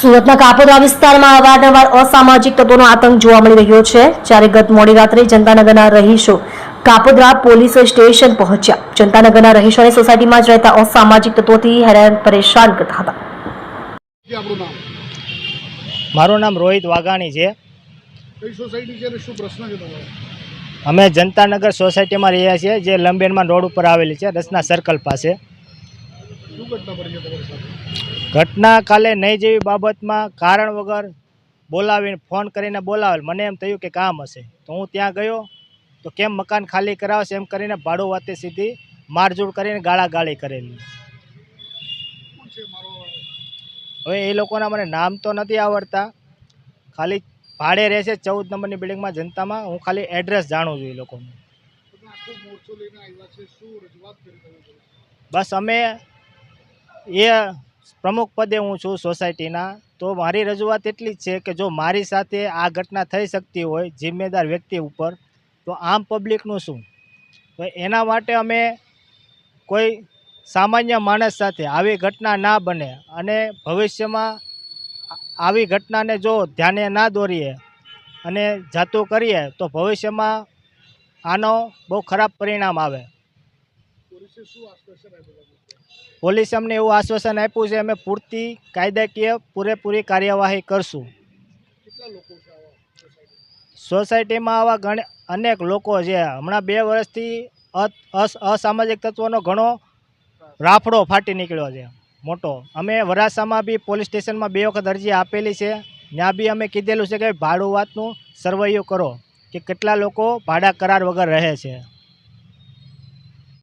સુરતના કાપોદ્રા વિસ્તારમાં અવારનવાર અસામાજિક તત્વોનો આતંક જોવા મળી રહ્યો છે. જ્યારે ગત મોડી રાત્રે જનતાનગરના રહીશો કાપોદ્રા પોલીસ સ્ટેશન પહોંચ્યા. જનતાનગરના રહીશોને સોસાયટીમાં જ રહેતા અસામાજિક તત્વોથી હેરાન પરેશાન કરતા હતા. મારું નામ રોહિત વાઘાણી છે. કઈ સોસાયટી છે અને શું પ્રશ્ન છે તમારો? અમે જનતાનગર સોસાયટીમાં રહ્યા છીએ જે લંબેનમાં રોડ ઉપર આવેલી છે રસના સર્કલ પાસે. શું ઘટના કાલે નહીં જેવી બાબતમાં કારણ વગર બોલાવીને ફોન કરીને બોલાવેલ. મને એમ થયું કે કામ હશે. તો હું ત્યાં ગયો. તો કેમ મકાન ખાલી કરાવશે એમ કરીને ભાડું વાતે સીધી મારઝૂડ કરીને ગાળાગાળી કરેલી. હવે એ લોકોના મને નામ તો નથી આવડતા. ખાલી ભાડે રહેશે ચૌદ નંબરની બિલ્ડિંગમાં જનતામાં. હું ખાલી એડ્રેસ જાણું છું એ લોકોનું. બસ અમે એ પ્રમુખ પદે હું છું સોસાયટીના. તો મારી રજૂઆત એટલી જ છે કે જો મારી સાથે આ ઘટના થઈ શકતી હોય, જિમ્મેદાર વ્યક્તિ ઉપર, તો આમ પબ્લિકનું શું? તો એના માટે અમે કોઈ સામાન્ય માણસ સાથે આવી ઘટના ના બને અને ભવિષ્યમાં આવી ઘટનાને જો ધ્યાને ના દોરીએ અને જાતું કરીએ, તો ભવિષ્યમાં આનો બહુ ખરાબ પરિણામ આવે. પોલીસે શું આશ્વાસન આપ્યું પોલીસે અમને એવું આશ્વાસન આપ્યું છે અમે પૂરતી કાયદાકીય પૂરેપૂરી કાર્યવાહી કરશું. સોસાયટીમાં આવા ઘણા અનેક લોકો છે. હમણાં બે વર્ષથી અસામાજિક તત્વોનો ઘણો રાફડો ફાટી નીકળ્યો છે મોટો. અમે વરાસામાં બી પોલીસ સ્ટેશનમાં બે વખત અરજી આપેલી છે. ત્યાં બી અમે કીધેલું છે કે ભાડું વાતનું સર્વૈયું કરો કે કેટલા લોકો ભાડા કરાર વગર રહે છે.